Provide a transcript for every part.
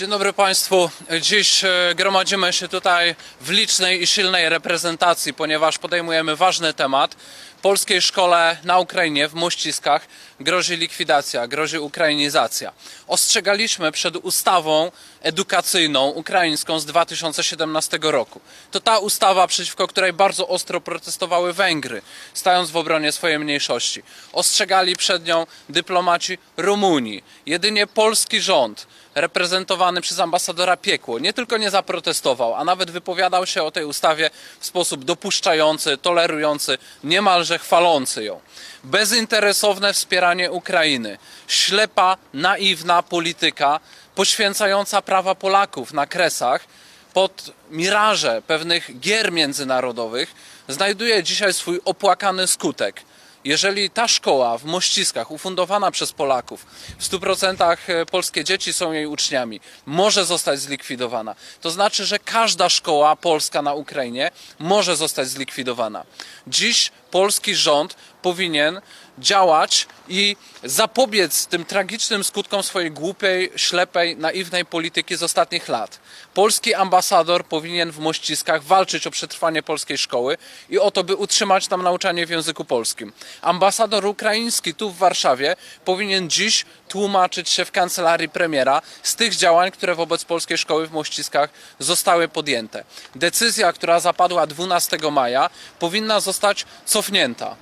Dzień dobry Państwu. Dziś e, gromadzimy się tutaj w licznej i silnej reprezentacji, ponieważ podejmujemy ważny temat. Polskiej szkole na Ukrainie w Mościskach grozi likwidacja, grozi ukrainizacja. Ostrzegaliśmy przed ustawą edukacyjną ukraińską z 2017 roku. To ta ustawa, przeciwko której bardzo ostro protestowały Węgry, stając w obronie swojej mniejszości. Ostrzegali przed nią dyplomaci Rumunii. Jedynie polski rząd reprezentowany przez ambasadora Piekło nie tylko nie zaprotestował, a nawet wypowiadał się o tej ustawie w sposób dopuszczający, tolerujący, niemalże chwalący ją. Bezinteresowne wspieranie Ukrainy, ślepa, naiwna polityka poświęcająca prawa Polaków na kresach pod miraże pewnych gier międzynarodowych znajduje dzisiaj swój opłakany skutek. Jeżeli ta szkoła w Mościskach, ufundowana przez Polaków, w 100% polskie dzieci są jej uczniami, może zostać zlikwidowana, to znaczy, że każda szkoła polska na Ukrainie może zostać zlikwidowana. Dziś polski rząd powinien działać i zapobiec tym tragicznym skutkom swojej głupiej, ślepej, naiwnej polityki z ostatnich lat. Polski ambasador powinien w Mościskach walczyć o przetrwanie polskiej szkoły i o to, by utrzymać tam nauczanie w języku polskim. Ambasador ukraiński tu w Warszawie powinien dziś tłumaczyć się w kancelarii premiera z tych działań, które wobec polskiej szkoły w Mościskach zostały podjęte. Decyzja, która zapadła 12 maja, powinna zostać cofnięta.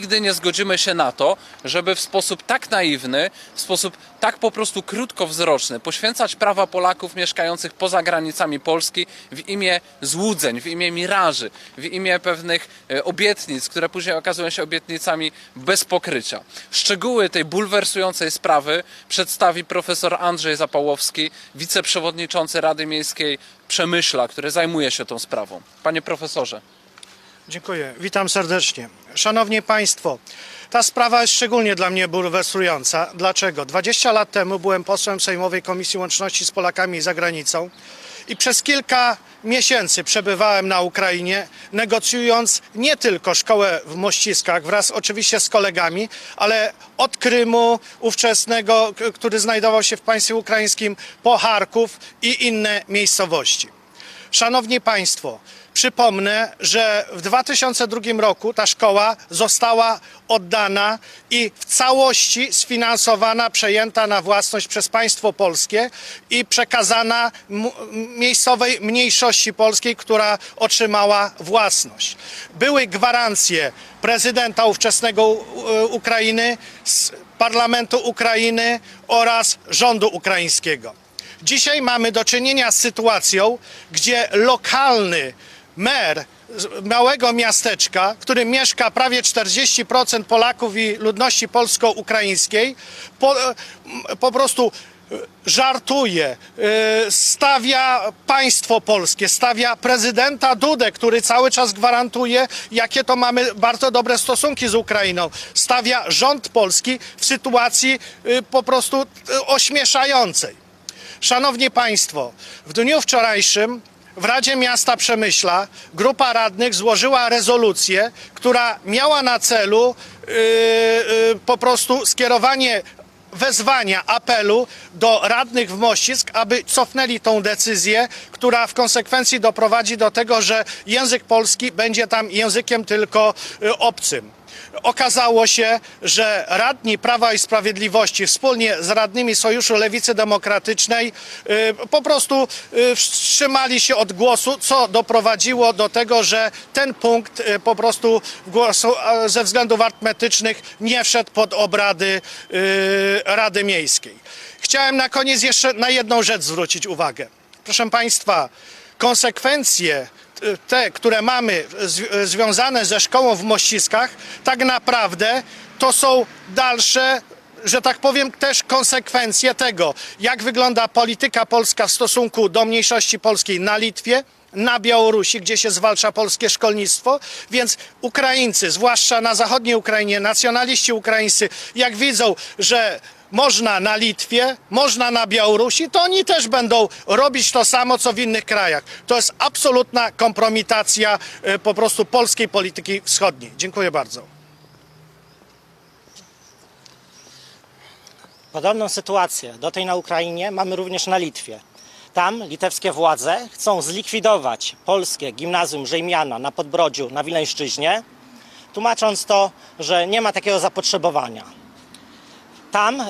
Nigdy nie zgodzimy się na to, żeby w sposób tak naiwny, w sposób tak po prostu krótkowzroczny poświęcać prawa Polaków mieszkających poza granicami Polski w imię złudzeń, w imię miraży, w imię pewnych e, obietnic, które później okazują się obietnicami bez pokrycia. Szczegóły tej bulwersującej sprawy przedstawi profesor Andrzej Zapałowski, wiceprzewodniczący Rady Miejskiej Przemyśla, który zajmuje się tą sprawą. Panie profesorze. Dziękuję. Witam serdecznie. Szanowni Państwo, ta sprawa jest szczególnie dla mnie bulwersująca. Dlaczego? 20 lat temu byłem posłem Sejmowej Komisji Łączności z Polakami za granicą i przez kilka miesięcy przebywałem na Ukrainie, negocjując nie tylko szkołę w Mościskach wraz oczywiście z kolegami, ale od Krymu ówczesnego, który znajdował się w państwie ukraińskim, po Charków i inne miejscowości. Szanowni Państwo, przypomnę, że w 2002 roku ta szkoła została oddana i w całości sfinansowana, przejęta na własność przez państwo polskie i przekazana miejscowej mniejszości polskiej, która otrzymała własność. Były gwarancje prezydenta ówczesnego Ukrainy, parlamentu Ukrainy oraz rządu ukraińskiego. Dzisiaj mamy do czynienia z sytuacją, gdzie lokalny mer małego miasteczka, w którym mieszka prawie 40% Polaków i ludności polsko-ukraińskiej, po, po prostu e, żartuje, e, stawia państwo polskie, stawia prezydenta Dudę, który cały czas gwarantuje, jakie to mamy bardzo dobre stosunki z Ukrainą. Stawia rząd polski w sytuacji e, po prostu e, ośmieszającej. Szanowni Państwo, w dniu wczorajszym w Radzie Miasta Przemyśla grupa radnych złożyła rezolucję, która miała na celu yy, yy, po prostu skierowanie wezwania, apelu do radnych w Mościsk, aby cofnęli tą decyzję, która w konsekwencji doprowadzi do tego, że język polski będzie tam językiem tylko y, obcym. Okazało się, że radni Prawa i Sprawiedliwości wspólnie z radnymi Sojuszu Lewicy Demokratycznej y, po prostu y, wstrzymali się od głosu, co doprowadziło do tego, że ten punkt y, po prostu ze względów arytmetycznych nie wszedł pod obrady Rady Miejskiej. Chciałem na koniec jeszcze na jedną rzecz zwrócić uwagę. Proszę Państwa, konsekwencje te, które mamy związane ze szkołą w Mościskach, tak naprawdę to są dalsze, że tak powiem, też konsekwencje tego, jak wygląda polityka polska w stosunku do mniejszości polskiej na Litwie, na Białorusi, gdzie się zwalcza polskie szkolnictwo, więc Ukraińcy, zwłaszcza na zachodniej Ukrainie, nacjonaliści ukraińscy, jak widzą, że można na Litwie, można na Białorusi, to oni też będą robić to samo, co w innych krajach. To jest absolutna kompromitacja e, po prostu polskiej polityki wschodniej. Dziękuję bardzo. Podobną sytuację do tej na Ukrainie mamy również na Litwie. Tam litewskie władze chcą zlikwidować polskie gimnazjum Żejmiana na Podbrodziu na Wileńszczyźnie, tłumacząc to, że nie ma takiego zapotrzebowania. Tam, e,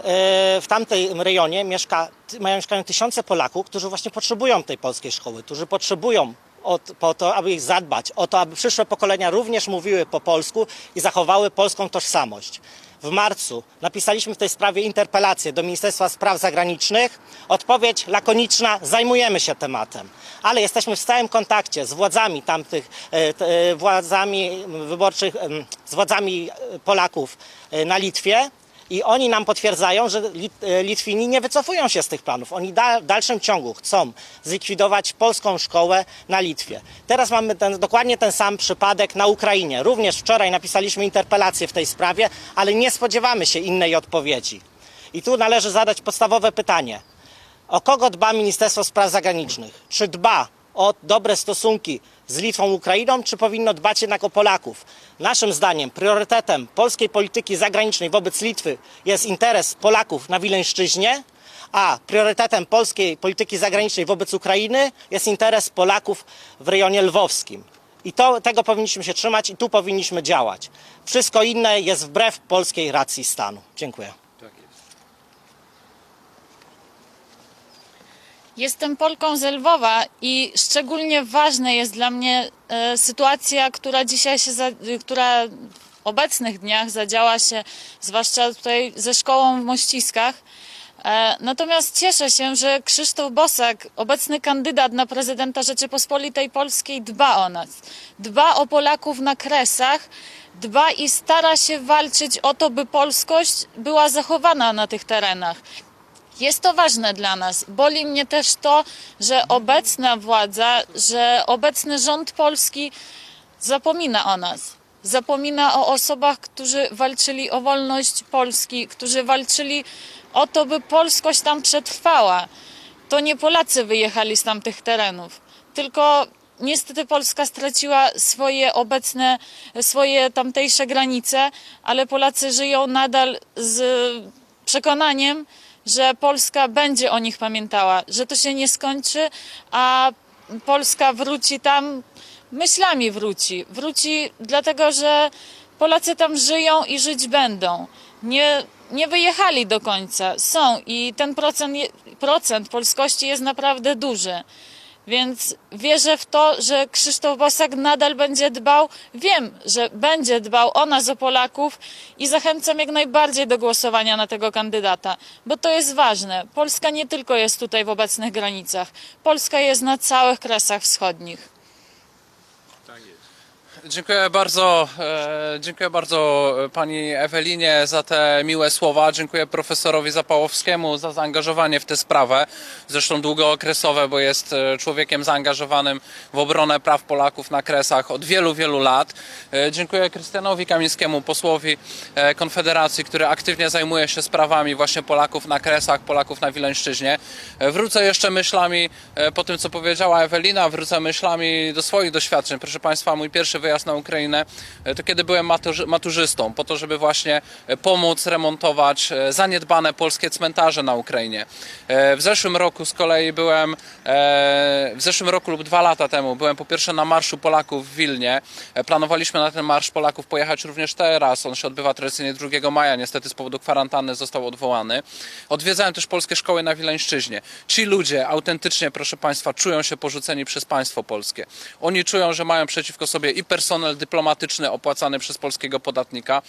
w tamtym rejonie mieszka, mają mieszkają tysiące Polaków, którzy właśnie potrzebują tej polskiej szkoły, którzy potrzebują od, po to, aby ich zadbać, o to, aby przyszłe pokolenia również mówiły po polsku i zachowały polską tożsamość. W marcu napisaliśmy w tej sprawie interpelację do Ministerstwa Spraw Zagranicznych. Odpowiedź lakoniczna, zajmujemy się tematem, ale jesteśmy w stałym kontakcie z władzami tamtych, e, e, władzami wyborczych, z władzami Polaków na Litwie. I oni nam potwierdzają, że e, Litwini nie wycofują się z tych planów. Oni w dalszym ciągu chcą zlikwidować polską szkołę na Litwie. Teraz mamy ten, dokładnie ten sam przypadek na Ukrainie. Również wczoraj napisaliśmy interpelację w tej sprawie, ale nie spodziewamy się innej odpowiedzi. I tu należy zadać podstawowe pytanie. O kogo dba Ministerstwo Spraw Zagranicznych? Czy dba o dobre stosunki z Litwą, Ukrainą, czy powinno dbać jednak o Polaków? Naszym zdaniem priorytetem polskiej polityki zagranicznej wobec Litwy jest interes Polaków na Wileńszczyźnie, a priorytetem polskiej polityki zagranicznej wobec Ukrainy jest interes Polaków w rejonie lwowskim. I to, tego powinniśmy się trzymać i tu powinniśmy działać. Wszystko inne jest wbrew polskiej racji stanu. Dziękuję. Jestem Polką z Lwowa i szczególnie ważna jest dla mnie e, sytuacja, która dzisiaj się, za, y, która w obecnych dniach zadziała się, zwłaszcza tutaj ze szkołą w Mościskach. E, natomiast cieszę się, że Krzysztof Bosak, obecny kandydat na prezydenta Rzeczypospolitej Polskiej, dba o nas. Dba o Polaków na Kresach, dba i stara się walczyć o to, by polskość była zachowana na tych terenach. Jest to ważne dla nas. Boli mnie też to, że obecna władza, że obecny rząd polski zapomina o nas. Zapomina o osobach, którzy walczyli o wolność Polski, którzy walczyli o to, by polskość tam przetrwała. To nie Polacy wyjechali z tamtych terenów, tylko niestety Polska straciła swoje obecne, swoje tamtejsze granice, ale Polacy żyją nadal z przekonaniem, że Polska będzie o nich pamiętała, że to się nie skończy, a Polska wróci tam, myślami wróci. Wróci dlatego, że Polacy tam żyją i żyć będą. Nie, nie wyjechali do końca, są i ten procent, procent polskości jest naprawdę duży. Więc wierzę w to, że Krzysztof Bosak nadal będzie dbał. Wiem, że będzie dbał o nas, o Polaków i zachęcam jak najbardziej do głosowania na tego kandydata, bo to jest ważne. Polska nie tylko jest tutaj w obecnych granicach, Polska jest na całych kresach wschodnich. Dziękuję bardzo, e, dziękuję bardzo e, pani Ewelinie za te miłe słowa. Dziękuję profesorowi Zapałowskiemu za zaangażowanie w tę sprawę. Zresztą długookresowe, bo jest e, człowiekiem zaangażowanym w obronę praw Polaków na Kresach od wielu, wielu lat. Dziękuję Krystianowi Kamińskiemu, posłowi Konfederacji, który aktywnie zajmuje się sprawami właśnie Polaków na Kresach, Polaków na Wileńszczyźnie. Wrócę jeszcze myślami po tym, co powiedziała Ewelina, wrócę myślami do swoich doświadczeń. Proszę Państwa, mój pierwszy wyjazd na Ukrainę e, to kiedy byłem maturzy- maturzystą, po to, żeby właśnie e, pomóc remontować e, zaniedbane polskie cmentarze na Ukrainie. W zeszłym roku z kolei byłem, w zeszłym roku lub dwa lata temu byłem po pierwsze na Marszu Polaków w Wilnie. Planowaliśmy na ten Marsz Polaków pojechać również teraz. On się odbywa tradycyjnie 2 maja, niestety z powodu kwarantanny został odwołany. Odwiedzałem też polskie szkoły na Wileńszczyźnie. Ci ludzie autentycznie, proszę Państwa, czują się porzuceni przez państwo polskie. Oni czują, że mają przeciwko sobie i personel dyplomatyczny opłacany przez polskiego podatnika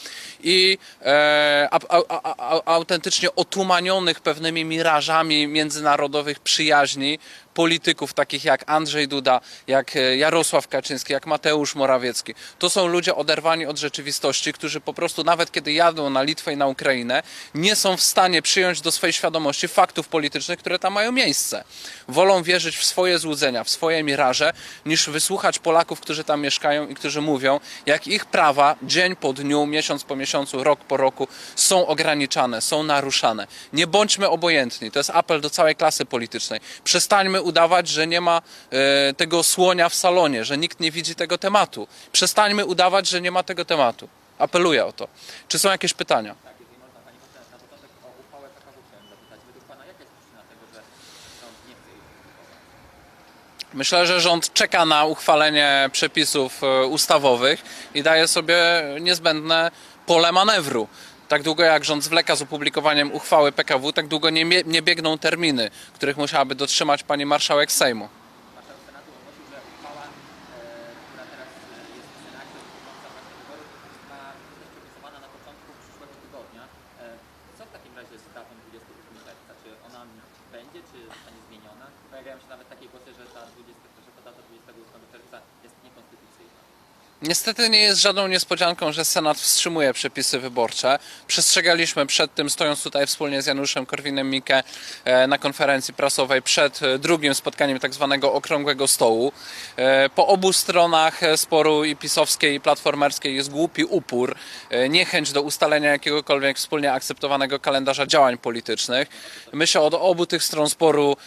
i e, a, a, a, autentycznie otumanionych pewnymi mirażami międzynarodowych przyjaźni polityków takich jak Andrzej Duda, jak e, Jarosław Kaczyński, jak Mateusz Morawiecki. To są ludzie oderwani od rzeczywistości, którzy po prostu nawet kiedy jadą na Litwę i na Ukrainę, nie są w stanie przyjąć do swojej świadomości faktów politycznych, które tam mają miejsce. Wolą wierzyć w swoje złudzenia, w swoje miraże, niż wysłuchać Polaków, którzy tam mieszkają i którzy mówią, jak ich prawa dzień po dniu, miesiąc po miesiącu, rok po roku są ograniczane, są naruszane. Nie bądźmy obojętni. To jest apel do całej klasy politycznej. Przestańmy udawać, że nie ma e, tego słonia w salonie, że nikt nie widzi tego tematu. Przestańmy udawać, że nie ma tego tematu. Apeluję o to. Czy są jakieś pytania? Myślę, że rząd czeka na uchwalenie przepisów e, ustawowych i daje sobie niezbędne pole manewru. Tak długo jak rząd zwleka z opublikowaniem uchwały PKW, tak długo nie, nie biegną terminy, których musiałaby dotrzymać pani marszałek Sejmu. Marszałek Senatu ogłosił, że uchwała, która teraz jest w Senacie dotycząca właśnie wyborów, ma zostać przepisywana na początku przyszłego tygodnia. Co w takim razie z datą 28 czerwca? Czy ona będzie, czy zostanie zmieniona? Pojawiają się nawet takie głosy, że ta, 20, że ta data 28 czerwca jest niekonstytucyjna. Niestety nie jest żadną niespodzianką, że Senat wstrzymuje przepisy wyborcze. Przestrzegaliśmy przed tym, stojąc tutaj wspólnie z Januszem Korwinem-Mikke e, na konferencji prasowej przed e, drugim spotkaniem tak zwanego okrągłego stołu. E, Po obu stronach sporu i pisowskiej i platformerskiej jest głupi upór, niechęć do ustalenia jakiegokolwiek wspólnie akceptowanego kalendarza działań politycznych. My się od obu tych stron sporu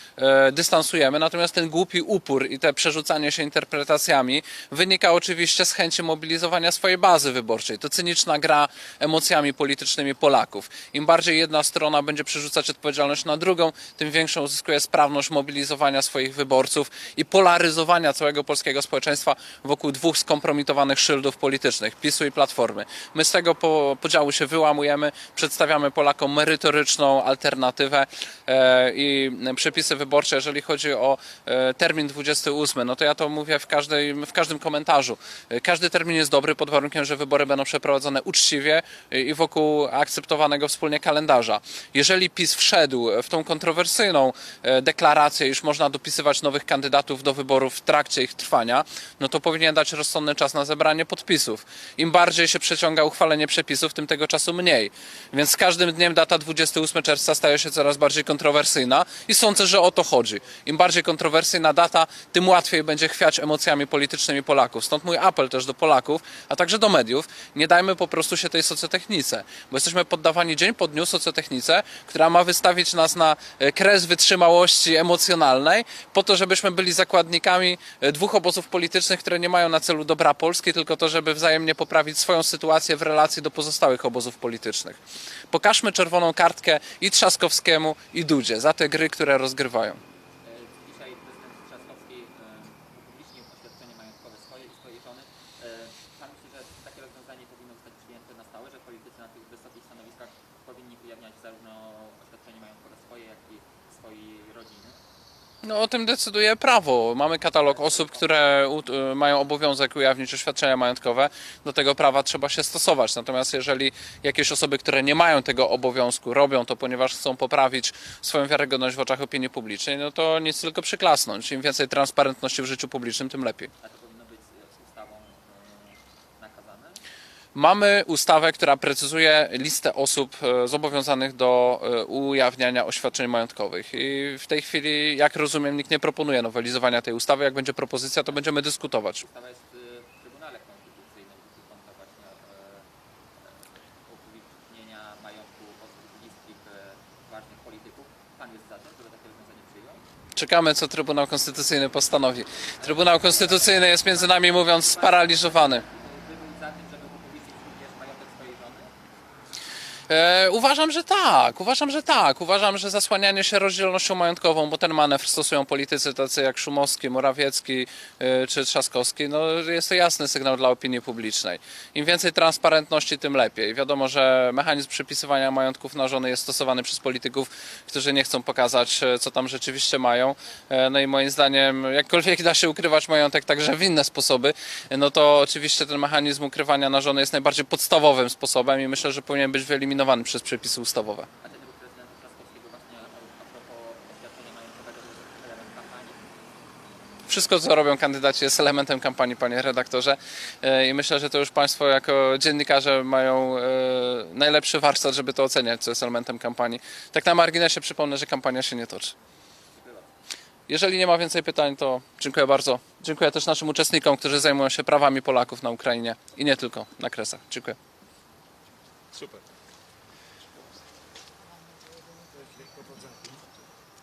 dystansujemy, natomiast ten głupi upór i te przerzucanie się interpretacjami wynika oczywiście z chęci mobilizowania swojej bazy wyborczej. To cyniczna gra emocjami politycznymi Polaków. Im bardziej jedna strona będzie przerzucać odpowiedzialność na drugą, tym większą uzyskuje sprawność mobilizowania swoich wyborców i polaryzowania całego polskiego społeczeństwa wokół dwóch skompromitowanych szyldów politycznych, PiSu i Platformy. My z tego po, podziału się wyłamujemy, przedstawiamy Polakom merytoryczną alternatywę e, i przepisy wyborcze, jeżeli chodzi o e, termin 28, no to ja to mówię w, każdej, w każdym komentarzu. E, Każdy termin jest dobry pod warunkiem, że wybory będą przeprowadzone uczciwie i wokół akceptowanego wspólnie kalendarza. Jeżeli PiS wszedł w tą kontrowersyjną e, deklarację, iż można dopisywać nowych kandydatów do wyborów w trakcie ich trwania, no to powinien dać rozsądny czas na zebranie podpisów. Im bardziej się przeciąga uchwalenie przepisów, tym tego czasu mniej. Więc z każdym dniem data 28 czerwca staje się coraz bardziej kontrowersyjna i sądzę, że o to chodzi. Im bardziej kontrowersyjna data, tym łatwiej będzie chwiać emocjami politycznymi Polaków. Stąd mój apel też do Polaków, a także do mediów. Nie dajmy po prostu się tej socjotechnice, bo jesteśmy poddawani dzień po dniu socjotechnice, która ma wystawić nas na e, kres wytrzymałości emocjonalnej, po to, żebyśmy byli zakładnikami e, dwóch obozów politycznych, które nie mają na celu dobra Polski, tylko to, żeby wzajemnie poprawić swoją sytuację w relacji do pozostałych obozów politycznych. Pokażmy czerwoną kartkę i Trzaskowskiemu, i Dudzie za te gry, które rozgrywają. E, Dzisiaj prezydent Trzaskowski e, upublicznił oświadczenie majątkowe swoje i swojej żony. E, Pan myśli, że takie rozwiązanie powinno zostać przyjęte na stałe, że politycy na tych wysokich stanowiskach powinni ujawniać zarówno oświadczenie majątkowe swoje, jak i swojej rodziny? No o tym decyduje prawo. Mamy katalog osób, które y, mają obowiązek ujawnić oświadczenia majątkowe. Do tego prawa trzeba się stosować. Natomiast jeżeli jakieś osoby, które nie mają tego obowiązku, robią to, ponieważ chcą poprawić swoją wiarygodność w oczach opinii publicznej, no to nic tylko przyklasnąć. Im więcej transparentności w życiu publicznym, tym lepiej. A to powinno być e, ustawą e, nakazane? Mamy ustawę, która precyzuje listę osób e, zobowiązanych do e, ujawniania oświadczeń majątkowych. I w tej chwili, jak rozumiem, nikt nie proponuje nowelizowania tej ustawy. Jak będzie propozycja, to będziemy dyskutować. Ustawa jest w Trybunale Konstytucyjnym dotycząca właśnie upublicznienia majątku osób bliskich ważnych polityków. Pan jest za tym, żeby takie rozwiązanie przyjął? Czekamy, co Trybunał Konstytucyjny postanowi. Trybunał Konstytucyjny jest między nami mówiąc sparaliżowany. By był za tym, żeby upublicznić również majątek swojej żony? E, uważam, że tak. Uważam, że tak. Uważam, że zasłanianie się rozdzielnością majątkową, bo ten manewr stosują politycy tacy jak Szumowski, Morawiecki e, czy Trzaskowski, no jest to jasny sygnał dla opinii publicznej. Im więcej transparentności, tym lepiej. Wiadomo, że mechanizm przypisywania majątków na żony jest stosowany przez polityków, którzy nie chcą pokazać, e, co tam rzeczywiście mają. E, no i moim zdaniem, jakkolwiek da się ukrywać majątek także w inne sposoby, no to oczywiście ten mechanizm ukrywania na żony jest najbardziej podstawowym sposobem i myślę, że powinien być wyeliminowany przez przepisy ustawowe. Wszystko, co robią kandydaci, jest elementem kampanii, panie redaktorze. E, I myślę, że to już państwo, jako dziennikarze, mają e, najlepszy warsztat, żeby to oceniać, co jest elementem kampanii. Tak na marginesie przypomnę, że kampania się nie toczy. Jeżeli nie ma więcej pytań, to dziękuję bardzo. Dziękuję też naszym uczestnikom, którzy zajmują się prawami Polaków na Ukrainie i nie tylko na Kresach. Dziękuję. Super.